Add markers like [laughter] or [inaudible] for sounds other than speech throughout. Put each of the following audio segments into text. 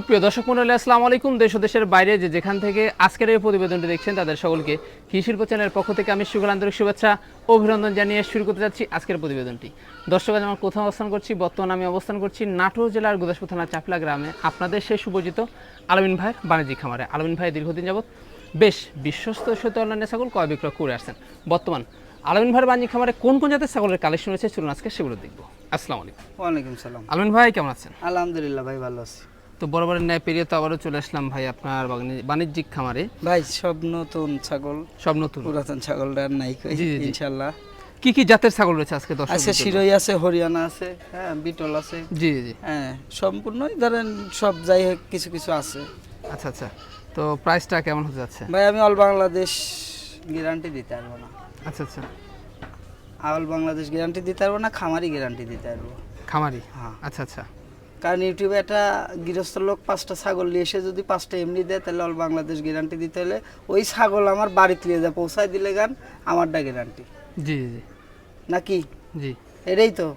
সুপ্রিয় দর্শক মন্ডলী আসসালামু আলাইকুম। দেশ দেশের বাইরে যে যেখান থেকে আজকের এই প্রতিবেদনটি দেখছেন তাদের সকলকে কৃষি শিল্প চ্যানেলের পক্ষ থেকে আমি সুগল আন্তরিক শুভেচ্ছা অভিনন্দন জানিয়ে শুরু করতে যাচ্ছি আজকের প্রতিবেদনটি। দর্শক আজ আমরা কোথাও অবস্থান করছি? বর্তমানে আমি অবস্থান করছি নাটোর জেলার গুদাসপুর থানা চাপলা গ্রামে। আপনাদের সেই সুপরিচিত আলমিন ভাইয়ের বাণিজ্যিক খামারে। আলমিন ভাই দীর্ঘদিন যাবত বেশ বিশ্বস্ত সত্য অন্যান্য ছাগল ক্রয় বিক্রয় করে আসছেন। বর্তমান আলমিন ভাইয়ের বাণিজ্যিক খামারে কোন কোন জাতের ছাগলের কালেকশন রয়েছে? চলুন আজকে সেগুলো দেখব। আসসালামু আলাইকুম। ওয়ালাইকুম সালাম। আলমিন ভাই কেমন আছেন? আলহামদুলিল্লাহ ভাই ভালো আছি। তো বরাবরের ন্যায় পেরিয়ে তো আবারও চলে আসলাম ভাই আপনার বাণিজ্যিক খামারে। ভাই সব নতুন ছাগল। সব নতুন। পুরাতন ছাগলটা নাই। ইনশাল্লাহ। কি কি জাতের ছাগল রয়েছে আজকে দশ আজকে শিরোই আছে হরিয়ানা আছে হ্যাঁ বিটল আছে। জি জি, জি। হ্যাঁ সম্পূর্ণই ধরেন সব যাই হোক কিছু কিছু আছে। আচ্ছা আচ্ছা। তো প্রাইসটা কেমন হতে যাচ্ছে? ভাই আমি অল বাংলাদেশ গ্যারান্টি দিতে পারব না। আচ্ছা আচ্ছা। অল বাংলাদেশ গ্যারান্টি দিতে পারব না খামারি গ্যারান্টি দিতে পারব। খামারি? হ্যাঁ। আচ্ছা আচ্ছা। কারণ ইউটিউবে একটা গৃহস্থ লোক পাঁচটা ছাগল নিয়ে এসে যদি পাঁচটা এমনি দেয় তাহলে অল বাংলাদেশ গ্যারান্টি দিতে হলে ওই ছাগল আমার বাড়িতে নিয়ে যায় পৌঁছায় দিলে গান আমারটা গ্যারান্টি জি জি নাকি? জি। এটাই তো।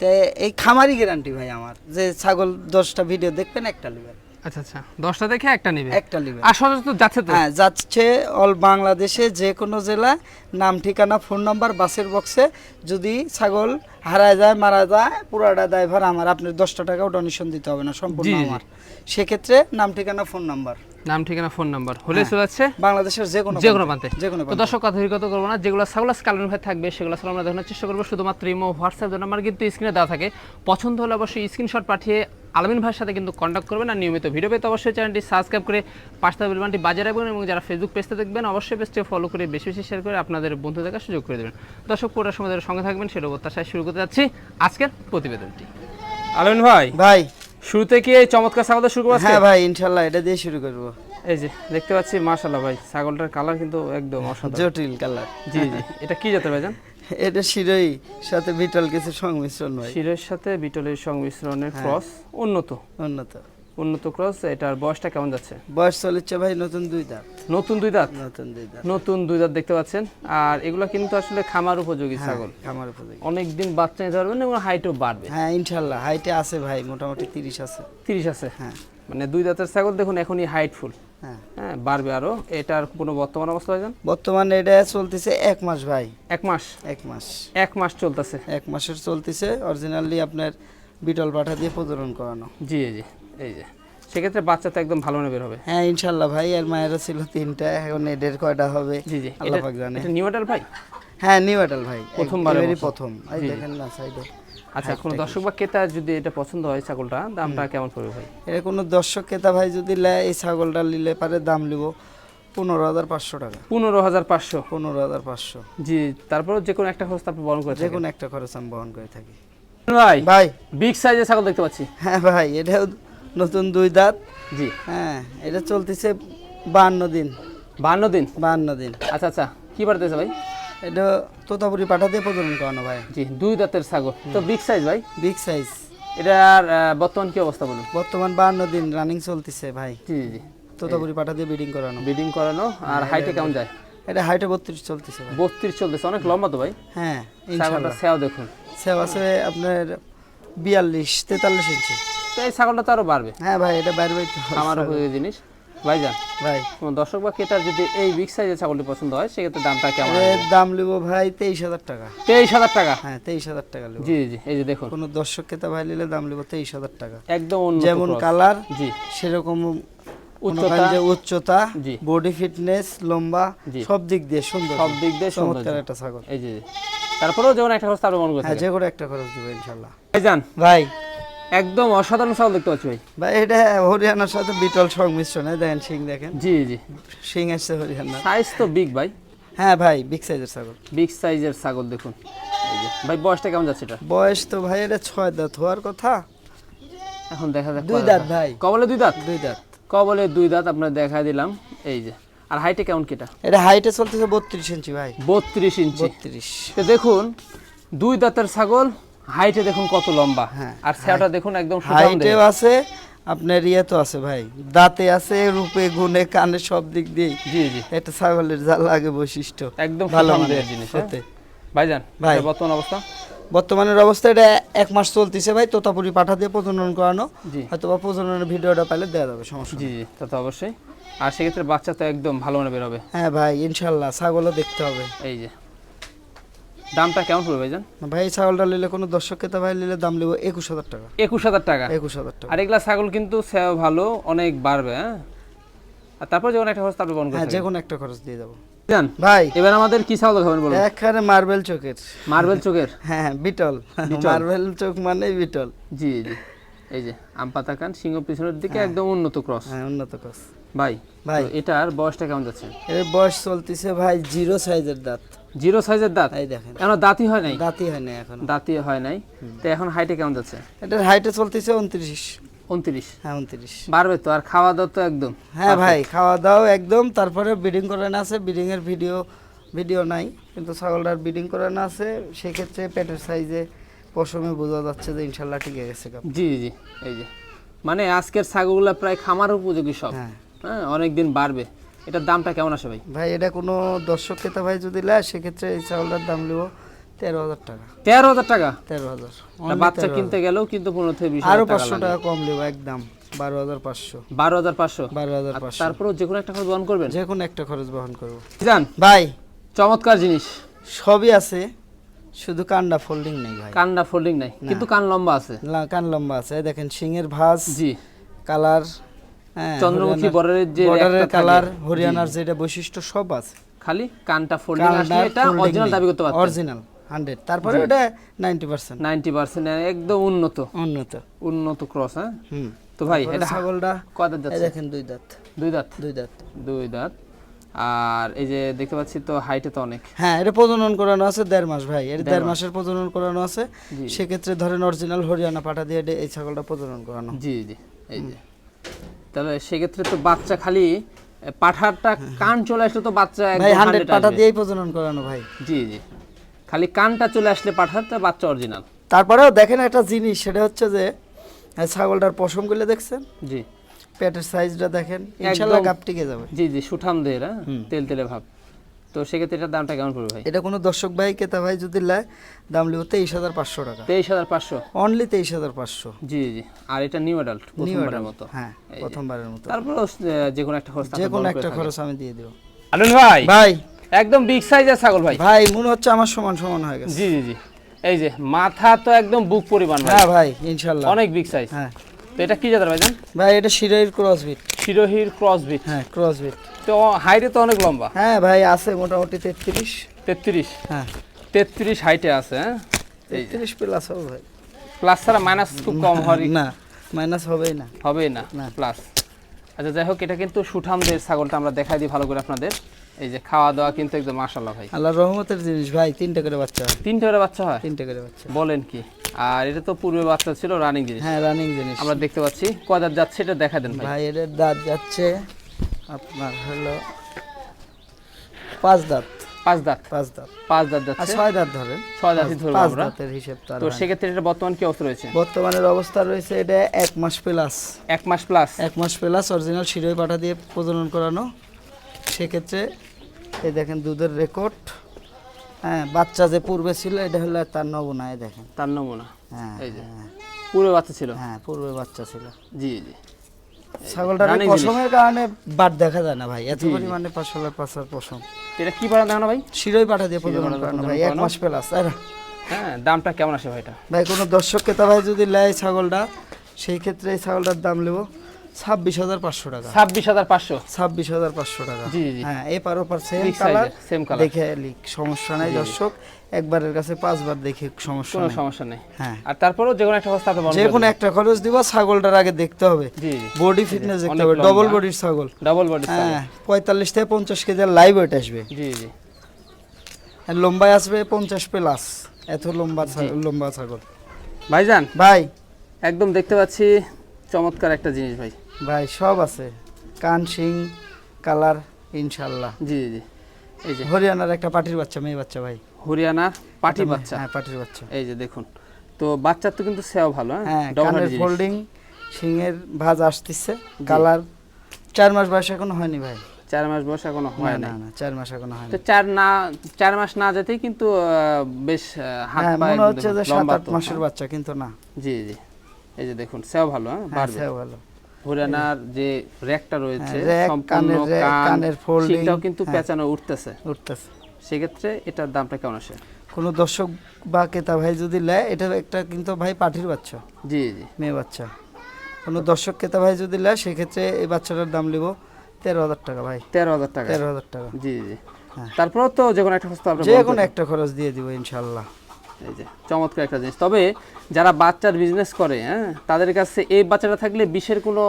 তে এই খামারি গ্যারান্টি ভাই আমার যে ছাগল দশটা ভিডিও দেখবেন একটা নেবেন। আচ্ছা আচ্ছা। দশটা দেখে একটা নেবে? একটা নেবে। আর তো যাচ্ছে তো? হ্যাঁ যাচ্ছে অল বাংলাদেশে যে কোনো জেলা নাম ঠিকানা ফোন নাম্বার বাসের বক্সে। যদি ছাগল হারায় যায় মারা যায় পুরাটা ড্রাইভার আমার। আপনার দশটা টাকাও ডোনেশন দিতে হবে না সম্পূর্ণ। আমার। সেক্ষেত্রে নাম ঠিকানা ফোন নাম্বার। নাম ঠিকানা ফোন নাম্বার হলে হ্যাঁ। চলে যাচ্ছে বাংলাদেশের যে কোনো যে কোনো প্রান্তে। যে কোনো তো দর্শক কথা দীর্ঘত করব না। যেগুলো ছাগল কালার ভাই থাকবে সেগুলো আসলে আমরা দেখানোর চেষ্টা করব। শুধুমাত্র ইমো হোয়াটসঅ্যাপ নাম্বার কিন্তু স্ক্রিনে দেওয়া থাকে। পছন্দ হলে অবশ্যই স্ক্রিনশট পাঠিয়ে আলমিন ভাইয়ের সাথে কিন্তু কন্ট্যাক্ট করবেন আর নিয়মিত ভিডিও পেতে অবশ্যই চ্যানেলটি সাবস্ক্রাইব করে পাঁচটা বিলবানটি বাজারে রাখবেন এবং যারা ফেসবুক পেজতে দেখবেন অবশ্যই পেজটি ফলো করে বেশি বেশি শেয়ার করে আপনাদের বন্ধু দেখার সুযোগ করে দেবেন। দর্শক পুরোটা সময় সঙ্গে থাকবেন সেটা প্রত্যাশায় শুরু করতে যাচ্ছি আজকের প্রতিবেদনটি। আলমিন ভাই। ভাই। শুরুতে কি এই চমৎকার ছাগল শুরু করব হ্যাঁ ভাই ইনশাল্লাহ এটা দিয়ে শুরু করব। এই যে দেখতে পাচ্ছি মাশাল্লাহ ভাই ছাগলটার কালার কিন্তু একদম অসাধারণ। জটিল কালার। জি জি এটা কি জাতের ভাইজান? এটা শিরোই সাথে বিটল কিছু সংমিশ্রণ ভাই। শিরের সাথে বিটলের সংমিশ্রণের হ্যাঁ। ক্রস উন্নত। উন্নত। উন্নত ক্রস এটার বয়সটা কেমন যাচ্ছে? বয়স চলেছে ভাই নতুন দুই দাঁত। নতুন দুই দাঁত? নতুন দুই দাঁত। নতুন দুই দাঁত দেখতে পাচ্ছেন। আর এগুলো কিন্তু আসলে খামার উপযোগী ছাগল। খামার উপযোগী। অনেক দিন বাচ্চা নিতে পারবেন এবং হাইটও বাড়বে। হ্যাঁ ইনশাল্লাহ হাইটে আছে ভাই মোটামুটি তিরিশ আছে। তিরিশ আছে? হ্যাঁ। মানে দুই দাঁতের ছাগল দেখুন এখনই হাইটফুল হ্যাঁ। হ্যাঁ বাড়বে আরও। এটার কোনো বর্তমান অবস্থা ভাইজান বর্তমানে এটা চলতেছে এক মাস ভাই। এক মাস? এক মাস। এক মাস চলতেছে। এক মাসের চলতেছে অরিজিনালি আপনার বিটল পাঠা দিয়ে প্রজনন করানো। জি জি। এই যে সেক্ষেত্রে বাচ্চা তো একদম ভালো নেবে হবে। হ্যাঁ ইনশাল্লাহ ভাই আর মায়েরও ছিল তিনটা এখন এদের কয়টা হবে? জি জি। আল্লাহ পাক জানে। এটা নিউ ভাই? হ্যাঁ নিউ ভাই প্রথমবারের এবারই প্রথম। এই। দেখেন না সাইডে আচ্ছা কোনো দর্শক বা ক্রেতা যদি এটা পছন্দ হয় ছাগলটা দামটা কেমন পড়বে ভাই? এটা কোনো দর্শক ক্রেতা ভাই যদি নেয় এই ছাগলটা নিলে পারে দাম নিব পনেরো হাজার পাঁচশো টাকা। পনেরো হাজার পাঁচশো। পনেরো হাজার পাঁচশো। জি তারপরেও যে কোনো একটা খরচ আপনি বহন করে যে কোনো একটা খরচ আমি বহন করে থাকি। ভাই ভাই। বিগ সাইজের ছাগল দেখতে পাচ্ছি। হ্যাঁ ভাই এটাও নতুন দুই দাঁত। জি। হ্যাঁ এটা চলতেছে বাহান্ন দিন। বান্ন দিন? বাহান্ন দিন। আচ্ছা আচ্ছা কি বাড়তেছে ভাই? এটা তোতাপুরি পাঠা দিয়ে প্রজনন করানো ভাই। জি দুই দাঁতের ছাগল। তো বিগ সাইজ ভাই? বিগ সাইজ এটার বর্তমান কি অবস্থা বলুন? বর্তমান বাহান্ন দিন রানিং চলতেছে ভাই। জি জি তোতাপুরি পাঠা দিয়ে ব্রিডিং করানো। ব্রিডিং করানো। আর হাইটে কেমন যায়? এটা হাইটে বত্রিশ চলতেছে বত্রিশ চলতেছে অনেক লম্বা তো ভাই? হ্যাঁ ছাগলটা সেও দেখুন। সেও আছে আপনার বিয়াল্লিশ তেতাল্লিশ ইঞ্চি। তো এই ছাগলটা তো আরও বাড়বে। হ্যাঁ ভাই এটা বাইরে আমার উপযোগী জিনিস। ভাইজান ভাই। দর্শক বা ক্রেতার যদি এই বিগ সাইজের ছাগলটি পছন্দ হয় সেক্ষেত্রে দামটা কেমন এর দাম লিব ভাই তেইশ হাজার টাকা। তেইশ হাজার টাকা? হ্যাঁ তেইশ হাজার টাকা জি জি এই যে দেখুন। কোনো দর্শক ক্রেতা ভাই নিলে দাম লিব তেইশ হাজার টাকা। একদম যেমন কালার জি। সেরকম উচ্চতা। বডি ফিটনেস লম্বা সব দিক দিয়ে সুন্দর। সব দিক দিয়ে চমৎকার একটা ছাগল। এই যে। তারপরেও যেমন একটা খরচ তারপর মনে করছে হ্যাঁ যে কোনো একটা খরচ দিব ইনশাল্লাহ। ভাইজান। ভাই। একদম অসাধারণ ছাগল দেখতে পাচ্ছি ভাই। ভাই এটা হরিয়ানার সাথে বিটল সংমিশ্রণে দেখেন সিং দেখেন। জি জি। সিং আসছে হরিয়ানার। সাইজ তো বিগ ভাই। হ্যাঁ ভাই বিগ সাইজের ছাগল। বিগ সাইজের ছাগল দেখুন। এই যে ভাই বয়সটা কেমন যাচ্ছে এটা? বয়স তো ভাই এটা ছয় দাঁত হওয়ার কথা। এখন দেখা যাক দুই দাঁত ভাই। কবলে দুই দাঁত? দুই দাঁত। কবলে দুই দাঁত আপনার দেখা দিলাম। এই যে আর হাইটে কেমন কেটা এটা? হাইটে চলতেছে বত্রিশ ইঞ্চি ভাই। বত্রিশ ইঞ্চি। বত্রিশ। তো দেখুন দুই দাঁতের ছাগল হাইটে দেখুন কত লম্বা। হ্যাঁ, আর সেটা দেখুন একদম হাইটেও আছে আপনার ইয়ে তো আছে ভাই। দাঁতে আছে রূপে গুণে কানে সব দিক দিয়ে জি জি। এটা ছাগলের যা লাগে বৈশিষ্ট্য। একদম ভালো দেহের জিনিস হ্যাঁ? সত্যি। ভাইজান ভাই। বর্তমান অবস্থা? বর্তমানের অবস্থা এটা এক মাস চলতেছে ভাই তোতাপুরি পাঠা দিয়ে প্রজনন করানো। হয়তো বা প্রজননের ভিডিওটা পাইলে দেওয়া যাবে সমস্যা জি জি তা তো অবশ্যই। আর সেক্ষেত্রে বাচ্চা তো একদম ভালো মানে বেরোবে হ্যাঁ ভাই ইনশাল্লাহ ছাগলও দেখতে হবে। এই যে। দামটা কেমন পড়বে ভাইজান? ভাই ছাগলটা নিলে কোনো দর্শক ক্রেতা ভাই নিলে দাম নেব একুশ হাজার টাকা। একুশ হাজার টাকা? একুশ হাজার টাকা। আর এগুলা ছাগল কিন্তু ভালো অনেক বাড়বে হ্যাঁ? আর তারপর যখন একটা খরচ তারপর বন্ধ হ্যাঁ যে কোনো একটা খরচ দিয়ে যাব জান ভাই। এবার আমাদের কি ছাগল দেখাবেন বলুন? একখানে মার্বেল চোখের। মার্বেল চোখের? [laughs] হ্যাঁ হ্যাঁ, বিটল। মার্বেল চোখ মানে বিটল। জি জি। এই যে আম পাতা কান সিংহ পিছনের দিকে একদম উন্নত ক্রস। হ্যাঁ উন্নত ক্রস। ভাই ভাই। এটার বয়সটা কেমন যাচ্ছে? এর বয়স চলতেছে ভাই জিরো সাইজের দাঁত। জিরো সাইজের দাঁত? এই দেখেন। এখন দাঁতই হয় নাই? দাঁতই হয় নাই এখন। দাঁতই হয় নাই। তো এখন হাইটে কেমন যাচ্ছে? এটার হাইটে চলতেছে উনত্রিশ। উনত্রিশ? হ্যাঁ উনত্রিশ। বাড়বে তো আর খাওয়া দাওয়া তো একদম হ্যাঁ ভাই খাওয়া দাওয়া একদম তারপরে ব্রিডিং করানো আছে ব্রিডিং এর ভিডিও ভিডিও নাই কিন্তু ছাগলটার ব্রিডিং করানো আছে সেক্ষেত্রে পেটের সাইজে পশমে বোঝা যাচ্ছে যে ইনশাল্লাহ টিকে গেছে জি জি এই যে। মানে আজকের ছাগলগুলা প্রায় খামার উপযোগী সব। হ্যাঁ। হ্যাঁ অনেক দিন বাড়বে। এটার দামটা কেমন আসে ভাই? ভাই এটা কোনো দর্শক ক্রেতা ভাই যদি নেয় সেক্ষেত্রে এই চাউলটার দাম নেব তেরো হাজার টাকা। তেরো হাজার টাকা? তেরো হাজার। বাচ্চা কিনতে গেলেও কিন্তু পনেরো থেকে বিশ আরও পাঁচশো টাকা কম নেব একদম। বারো হাজার পাঁচশো। বারো হাজার পাঁচশো? বারো হাজার পাঁচশো। তারপরেও যে কোনো একটা খরচ বহন করবেন? যে কোনো একটা খরচ বহন করব। জান ভাই চমৎকার জিনিস। সবই আছে শুধু কান্ডা ফোল্ডিং নেই ভাই। কানটা ফোল্ডিং নাই কিন্তু কান লম্বা আছে। কান লম্বা আছে। দেখেন সিংয়ের ভাঁজ জি। কালার চন্দ্রমুখী বর্ডারের যে বর্ডারের কালার হরিয়ানার যেটা বৈশিষ্ট্য সব আছে। খালি কানটা ফোল্ডিং আসলে এটা অরিজিনাল দাবি করতে পারছেন অরিজিনাল হান্ড্রেড তারপরে ওটা নাইনটি পার্সেন্ট নাইনটি পার্সেন্ট একদম উন্নত। উন্নত। উন্নত ক্রস হ্যাঁ? হুম। তো ভাই এটা ছাগলটা কয় দাঁত দেখেন দুই দাঁত। দুই দাঁত? দুই দাঁত। দুই দাঁত। আর এই যে দেখতে পাচ্ছি তো হাইটে তো অনেক। হ্যাঁ এটা প্রজনন করানো আছে দেড় মাস ভাই। এটা দেড় মাসের প্রজনন করানো আছে। সেক্ষেত্রে ধরেন অরিজিনাল হরিয়ানা পাঠা দিয়ে এই ছাগলটা প্রজনন করানো। জি জি। এই যে। তাহলে সেক্ষেত্রে তো বাচ্চা খালি পাঠারটা কান চলে আসলে তো বাচ্চা ভাই 100 পাঠা দিয়েই প্রজনন করানো ভাই। জি জি। খালি কানটা চলে আসলে পাঠার তো বাচ্চা অরিজিনাল তারপরেও দেখেন একটা জিনিস সেটা হচ্ছে যে ছাগলটার পশমগুলো দেখছেন? জি। পেটের সাইজটা দেখেন ইনশাল্লাহ একদম। গাপ টিকে যাবে। জি জি সুঠাম দেহের হ্যাঁ? তেল তেলে ভাব। তো সেক্ষেত্রে এটার দামটা কেমন পড়বে ভাই? এটা কোনো দর্শক ভাই ক্রেতা ভাই যদি নেয় দাম লিব তেইশ হাজার পাঁচশো টাকা। তেইশ হাজার পাঁচশো? অনলি তেইশ হাজার পাঁচশো। জি জি আর এটা নিউ অ্যাডাল্ট প্রথমবারের মতো। হ্যাঁ প্রথমবারের মতো। তারপরেও যে কোনো একটা খরচ যে কোনো একটা খরচ আমি দিয়ে দেবো। আলুন ভাই। ভাই। একদম বিগ সাইজের ছাগল ভাই। ভাই মনে হচ্ছে আমার সমান সমান হয়ে গেছে। জি জি জি। এই যে মাথা তো একদম বুক পরিমাণ ভাই। হ্যাঁ ভাই ইনশাল্লাহ। অনেক বিগ সাইজ হ্যাঁ। তো এটা কি জাতের ভাইজান? ভাই এটা শিরোইর ক্রসবিট শিরোহির ক্রস বিট হ্যাঁ ক্রসবিট তো হাইটে তো অনেক লম্বা। হ্যাঁ ভাই আছে মোটামুটি তেত্রিশ। তেত্রিশ? হ্যাঁ। তেত্রিশ হাইটে আছে হ্যাঁ? তেত্রিশ প্লাস হবে ভাই। প্লাস ছাড়া মাইনাস খুব কম হওয়ার না মাইনাস হবেই না। হবেই না। প্লাস আচ্ছা যাই হোক এটা কিন্তু সুঠামদের ছাগলটা আমরা দেখাই দিই ভালো করে আপনাদের। এই যে খাওয়া দাওয়া কিন্তু একদম মাশাল্লাহ ভাই। আল্লাহ রহমতের জিনিস ভাই তিনটে করে বাচ্চা হয়। তিনটে করে বাচ্চা হয়? তিনটে করে বাচ্চা। বলেন কি? আর এটা তো পূর্বে বাচ্চা ছিল রানিং জিনিস। হ্যাঁ রানিং জিনিস। আমরা দেখতে পাচ্ছি। কদার যাচ্ছে এটা দেখা দেন ভাই। এর দাঁত যাচ্ছে আপনার হলো পাঁচ দাঁত। পাঁচ দাঁত। পাঁচ দাঁত। পাঁচ দাঁত যাচ্ছে। ছয় দাঁত ধরেন। ছয় দাঁতই ধরবো পাঁচ দাঁতের হিসেব তার তো সেক্ষেত্রে এটা বর্তমান কি অবস্থা রয়েছে? বর্তমানের অবস্থা রয়েছে এটা এক মাস প্লাস এক মাস প্লাস এক মাস প্লাস অরিজিনাল শিরোই পাঠা দিয়ে প্রজনন করানো। সেক্ষেত্রে এই দেখেন দুধের রেকর্ড হ্যাঁ বাচ্চা যে পূর্বে ছিল এটা হলো তার নমুনা দেখেন। তার নমুনা? হ্যাঁ এই যে। হ্যাঁ, পূর্বে বাচ্চা ছিল? হ্যাঁ পূর্বে বাচ্চা ছিল। জি জি। ছাগলটার। পশমের কারণে বাদ দেখা যায় না ভাই এত পরিমাণে পাঁচশো পাঁচার পশম। এটা কি পাড়া দেখানো ভাই? শিরোই পাঠা দিয়ে প্রজনন পাঠা করানো ভাই এক মাস প্লাস? হ্যাঁ দামটা কেমন আসে ভাই এটা? ভাই কোনো দর্শক ক্রেতা ভাই যদি নেয় ছাগলটা সেই ক্ষেত্রে এই ছাগলটার দাম নেব। ছাব্বিশ হাজার পাঁচশো টাকা। ছাব্বিশ হাজার পাঁচশো? ছাব্বিশ হাজার পাঁচশো টাকা। জি, জি। হ্যাঁ এপার ওপার সেম কালার same colour। দেখে লিক সমস্যা নাই দর্শক একবারের কাছে পাঁচবার দেখে সমস্যা কোনো সমস্যা নেই। হ্যাঁ। আর তারপরেও যে কোনো একটা অবস্থা আপনি যে কোনো একটা খরচ দিব ছাগলটার আগে দেখতে হবে। বডি ফিটনেস দেখতে হবে ডবল বডির ছাগল। ডাবল বডি হ্যাঁ পঁয়তাল্লিশ থেকে পঞ্চাশ কেজি লাইভ ওয়েট আসবে। জি জি। লম্বায় আসবে পঞ্চাশ প্লাস এত লম্বা লম্বা ছাগল। ভাইজান? ভাই। একদম দেখতে পাচ্ছি চমৎকার একটা জিনিস ভাই। ভাই সব আছে। কান শিং কালার ইনশাল্লাহ। জি জি এই যে হরিয়ানার একটা পাটির বাচ্চা মেয়ে বাচ্চা ভাই। হরিয়ানার পাটি বাচ্চা? হ্যাঁ পাটির বাচ্চা। এই যে দেখুন তো বাচ্চার তো কিন্তু সেও ভালো হ্যাঁ? হ্যাঁ কানের। ফোল্ডিং শিংয়ের ভাজ আসতেছে কালার। চার মাস বয়স এখনও হয়নি ভাই। চার মাস বয়স এখনও হয় না না চার মাস এখনও হয় তো চার না চার মাস না যেতেই কিন্তু বেশ হাত হ্যাঁ পা মনে হচ্ছে যে সাত আট মাসের। বাচ্চা কিন্তু না। জি জি। এই যে দেখুন সেও ভালো হ্যাঁ হ্যাঁ সেও ভালো। হরিয়ানার যে র্যাকটা রয়েছে হ্যাঁ, সম্পূর্ণ কানের সেটাও কিন্তু হ্যাঁ। পেঁচানো উঠতেছে। উঠতেছে। সেক্ষেত্রে এটার দামটা কেমন আসে? কোনো দর্শক বা ক্রেতা ভাই যদি নেয় এটা একটা কিন্তু ভাই পাঠির বাচ্চা। জি জি। মেয়ে বাচ্চা। কোনো দর্শক ক্রেতা ভাই যদি নেয় সেক্ষেত্রে এই বাচ্চাটার দাম নেব তেরো হাজার টাকা ভাই। তেরো হাজার টাকা। তেরো হাজার টাকা। জি জি। হ্যাঁ। তারপরেও তো যে কোনো একটা খরচ যে কোনো একটা খরচ দিয়ে দিব ইনশাল্লাহ। এই যে চমৎকার একটা জিনিস। তবে যারা বাচ্চার বিজনেস করে হ্যাঁ তাদের কাছে এই বাচ্চাটা থাকলে বিষের কোনো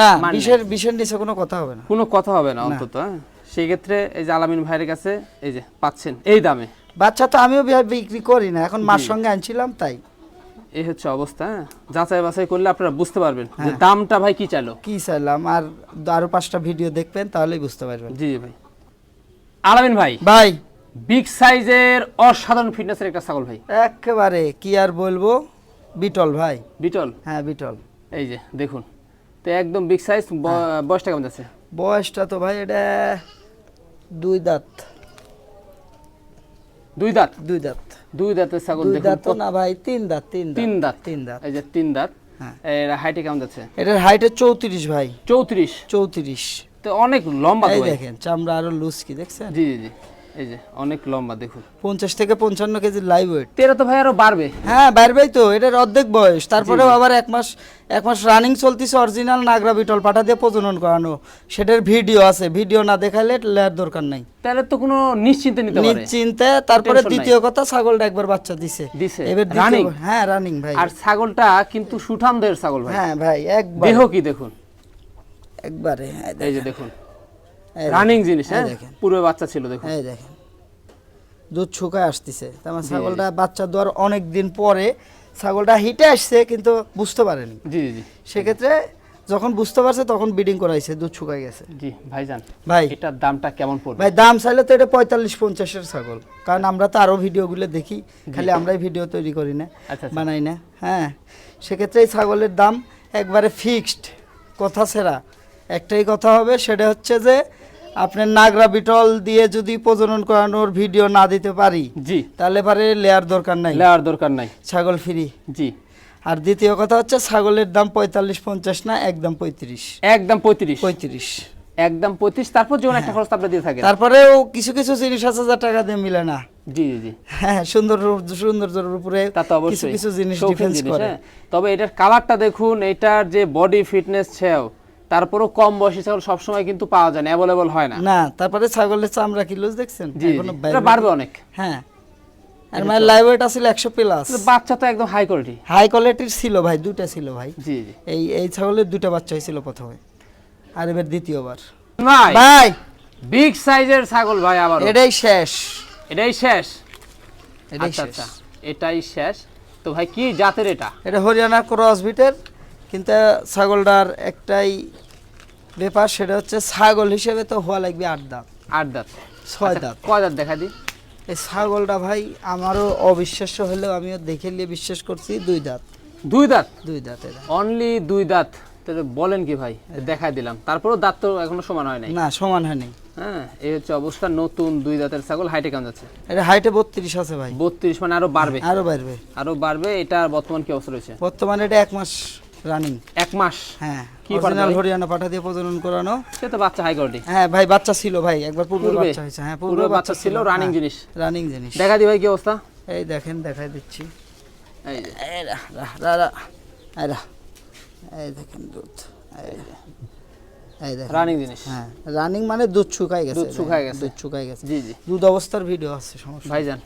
না। বিশের বিশের নিচে কোনো কথা হবে না। কোনো কথা হবে না অন্তত হ্যাঁ। সেই ক্ষেত্রে এই যে আলামিন ভাইয়ের কাছে এই যে পাচ্ছেন এই দামে। বাচ্চা তো আমিও বিক্রি করি না এখন মার সঙ্গে আনছিলাম তাই। এই হচ্ছে অবস্থা হ্যাঁ। যাচাই বাছাই করলে আপনারা বুঝতে পারবেন যে হ্যাঁ। দামটা ভাই কি চাইলো। কি চাইলাম? আর আরও পাঁচটা ভিডিও দেখবেন তাহলেই বুঝতে পারবেন। জি ভাই। আলামিন ভাই। ভাই। বিগ সাইজের অসাধারণ ফিটনেসের একটা ছাগল ভাই। একেবারে কি আর বলব? বিটল ভাই। বিটল? হ্যাঁ বিটল। এই যে দেখুন। তো একদম বিগ সাইজ বয়সটা কেমন যাচ্ছে? বয়সটা তো ভাই এটা দুই দাঁত। দুই দাঁত? দুই দাঁত। দুই দাঁতের ছাগল দুই দাঁত তো না ভাই তিন দাঁত তিন দাঁত। তিন দাঁত। তিন দাঁত। এই যে তিন দাঁত। হ্যাঁ। এর হাইটে কেমন যাচ্ছে? এটার হাইটে চৌত্রিশ ভাই। চৌত্রিশ? চৌত্রিশ। তো অনেক লম্বা এই। দেখেন চামড়া আরও লুজ কি দেখছেন? জি জি জি। এই যে অনেক লম্বা দেখুন। পঞ্চাশ থেকে পঞ্চান্ন কেজি লাইভ ওয়েট তেরো তো ভাই আরও বাড়বে। হ্যাঁ বাইরবেই তো এটার অর্ধেক বয়স। তারপরেও আবার এক মাস এক মাস রানিং চলতেছে অরিজিনাল নাগরা বিটল পাঠা দিয়ে প্রজনন করানো। সেটার ভিডিও আছে ভিডিও না দেখালে লেয়ার দরকার নাই। তাহলে তো কোনো নিশ্চিন্তে নিতে পারে। নিশ্চিন্তে তারপরে দ্বিতীয় কথা ছাগলটা একবার বাচ্চা দিছে। দিছে? এবার Running? হ্যাঁ রানিং ভাই। আর ছাগলটা কিন্তু সুঠাম দেহের ছাগল ভাই। হ্যাঁ ভাই একবার। দেহ কি দেখুন? একবারে এই এই যে দেখুন। রানিং জিনিস হ্যাঁ। পূর্বে বাচ্চা ছিল দেখুন। এই দেখেন। দুধ শুকায় আসতেছে। তার ছাগলটা বাচ্চা দেওয়ার অনেক দিন পরে ছাগলটা হিটে আসছে কিন্তু বুঝতে পারেনি। জি জি সেক্ষেত্রে যখন বুঝতে পারছে তখন বিডিং করাইছে দুধ শুকায় গেছে। জি ভাইজান ভাই। এটার দামটা কেমন পড়বে? ভাই দাম চাইলে তো এটা পঁয়তাল্লিশ পঞ্চাশের ছাগল। কারণ আমরা তো আরও ভিডিওগুলো দেখি খালি আমরাই ভিডিও তৈরি করি না আচ্ছা, আচ্ছা। বানাই না হ্যাঁ। সেক্ষেত্রে এই ছাগলের দাম একবারে ফিক্সড কথা ছাড়া একটাই কথা হবে সেটা হচ্ছে যে আপনার নাগরা বিটল দিয়ে যদি প্রজনন করানোর ভিডিও না দিতে পারি জি। তাহলে পারে লেয়ার দরকার নাই। লেয়ার দরকার নাই। ছাগল ফ্রি জি। আর দ্বিতীয় কথা হচ্ছে ছাগলের দাম পঁয়তাল্লিশ পঞ্চাশ না একদম পঁয়ত্রিশ। একদম পঁয়ত্রিশ। পঁয়ত্রিশ। একদম পঁয়ত্রিশ তারপর যেমন একটা খরচ আপনি দিয়ে থাকেন তারপরেও কিছু কিছু জিনিস আছে যা টাকা দিয়ে মিলে না। জি জি হ্যাঁ সুন্দর সৌন্দর্যের উপরে তা তো অবশ্যই। কিছু জিনিস ডিফেন্স করে। হ্যাঁ। তবে এটার কালারটা দেখুন এটার যে বডি ফিটনেস ছেও তারপরও কম বয়সী ছাগল সবসময় কিন্তু পাওয়া যায় না অ্যাভেলেবল হয় না। না তারপরে ছাগলের চামড়া কি লুজ দেখছেন? জি এটা বাইরে- বাড়বে অনেক। হ্যাঁ। আর মানে লাইভ ওয়েট আছিল একশো প্লাস বাচ্চা তো একদম হাই কোয়ালিটি হাই কোয়ালিটির ছিল ভাই দুটা ছিল ভাই। জি জি। এই এই ছাগলের দুটা বাচ্চা হয়েছিল প্রথমে। আর এবার দ্বিতীয়বার। ভাই ভাই! বিগ সাইজের ছাগল ভাই আবার এটাই শেষ। এটাই শেষ? এটাই আচ্ছা শেষ। আচ্ছা। এটাই শেষ। তো ভাই কি জাতের এটা? এটা হরিয়ানা ক্রস বিটের কিন্তু ছাগলটার একটাই ব্যাপার সেটা হচ্ছে ছাগল হিসেবে তো হওয়া লাগবে আট দাঁত। আট দাঁত। ছয় আচ্ছা, দাঁত। কয় দাঁত দেখা দি এই ছাগলটা ভাই আমারও অবিশ্বাস্য হলেও আমিও দেখে নিয়ে বিশ্বাস করছি দুই দাঁত। দুই দাঁত? দুই দাঁত অনলি দুই দাঁত। তাহলে বলেন কি ভাই? দেখাই দিলাম। তারপরেও দাঁত তো এখনও সমান হয় নাই? না সমান হয়নি হ্যাঁ এই হচ্ছে অবস্থা নতুন দুই দাঁতের ছাগল। হাইটে কেমন যাচ্ছে? এটা হাইটে বত্রিশ আছে ভাই। বত্রিশ মানে আরও বাড়বে। আরও বাড়বে। আরও বাড়বে এটা বর্তমান কি অবস্থা রয়েছে? বর্তমানে এটা এক মাস রানিং এক মাস? হ্যাঁ কি ভাই? হরিয়ানা পাঠা দিয়ে প্রজনন করানো। সে তো বাচ্চা হাই কোয়ালিটি হ্যাঁ ভাই বাচ্চা ছিল ভাই একবার পূর্বে? বাচ্চা হয়েছে হ্যাঁ পূর্বে বাচ্চা ছিল, running জিনিস। রানিং জিনিস। দেখা দি ভাই কি অবস্থা? এই দেখেন দেখাই দিচ্ছি। এই রা, রা, রা, রা, এই দেখেন দুধ। এই দেখেন। রানিং জিনিস। হ্যাঁ রানিং মানে দুধ শুকাই গেছে। দুধ শুকায় গেছে। দুধ শুকাই গেছে। জি জি। দুধ অবস্থার ভিডিও আছে সমস্যা ভাইজান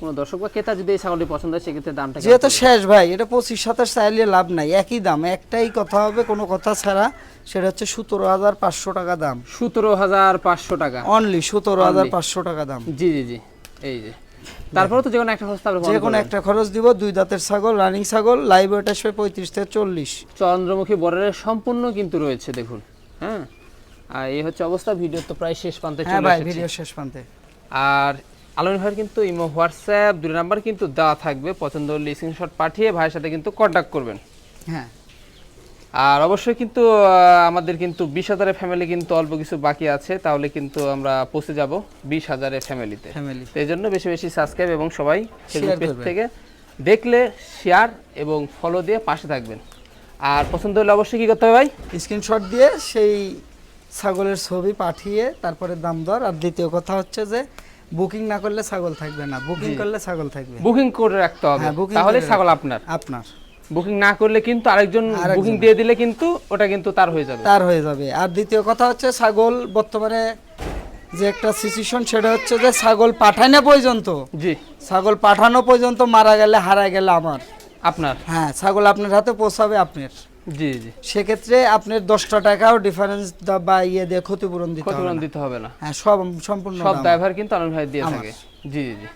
কোনো দর্শক বা ক্রেতা যদি এই ছাগলটি পছন্দ হয় সেক্ষেত্রে দামটা যেহেতু শেষ ভাই এটা পঁচিশ সাতাশ চাইলে লাভ নাই একই দাম একটাই কথা হবে কোনো কথা ছাড়া সেটা হচ্ছে সতেরো হাজার পাঁচশো টাকা দাম। সতেরো হাজার পাঁচশো টাকা। অনলি সতেরো হাজার পাঁচশো টাকা দাম। জি জি জি এই যে। তারপরে তো যে কোনো একটা খরচ তাহলে যে কোনো একটা খরচ দিব দুই দাঁতের ছাগল রানিং ছাগল লাইভ ওয়েট আসবে পঁয়ত্রিশ থেকে চল্লিশ। চন্দ্রমুখী বর্ডারের সম্পূর্ণ কিন্তু রয়েছে দেখুন হ্যাঁ? আর এই হচ্ছে অবস্থা ভিডিও তো প্রায় শেষ প্রান্তে হ্যাঁ চলে ভিডিও শেষ প্রান্তে। আর আলম ভাইয়ের কিন্তু ইমো হোয়াটসঅ্যাপ দুই নাম্বার কিন্তু দেওয়া থাকবে। পছন্দ হলে স্ক্রিনশট পাঠিয়ে ভাইয়ের সাথে কিন্তু কন্ট্যাক্ট করবেন। হ্যাঁ। আর অবশ্যই কিন্তু আমাদের কিন্তু বিশ হাজারের ফ্যামিলি কিন্তু অল্প কিছু বাকি আছে তাহলে কিন্তু আমরা পৌঁছে যাব বিশ হাজারের ফ্যামিলিতে ফ্যামিলি এই জন্য বেশি বেশি সাবস্ক্রাইব এবং সবাই ফেসবুক পেজ থেকে দেখলে শেয়ার এবং ফলো দিয়ে পাশে থাকবেন। আর পছন্দ হলে অবশ্যই কি করতে হবে ভাই? স্ক্রিনশট দিয়ে সেই ছাগলের ছবি পাঠিয়ে তারপরে দাম দর। আর দ্বিতীয় কথা হচ্ছে যে বুকিং না করলে ছাগল থাকবে না বুকিং করলে ছাগল থাকবে। বুকিং করে রাখতে হবে। হ্যাঁ, তাহলে ছাগল আপনার। আপনার। বুকিং না করলে কিন্তু আরেকজন আরেকজন। বুকিং দিয়ে দিলে কিন্তু ওটা কিন্তু তার হয়ে যাবে। তার হয়ে যাবে। আর দ্বিতীয় কথা হচ্ছে ছাগল বর্তমানে যে একটা সিচুয়েশন সেটা হচ্ছে যে ছাগল পাঠায় না পর্যন্ত জি। ছাগল পাঠানো পর্যন্ত মারা গেলে হারা গেলে আমার। আপনার। হ্যাঁ ছাগল আপনার হাতে পৌঁছাবে আপনার। জি জি। সেক্ষেত্রে আপনার দশটা টাকাও ডিফারেন্স বা ইয়ে দিয়ে ক্ষতিপূরণ দিতে হবে ক্ষতিপূরণ না। দিতে হবে না। হ্যাঁ সব সম্পূর্ণ সব ড্রাইভার কিন্তু আলম ভাই দিয়ে থাকে। থাকে জি জি।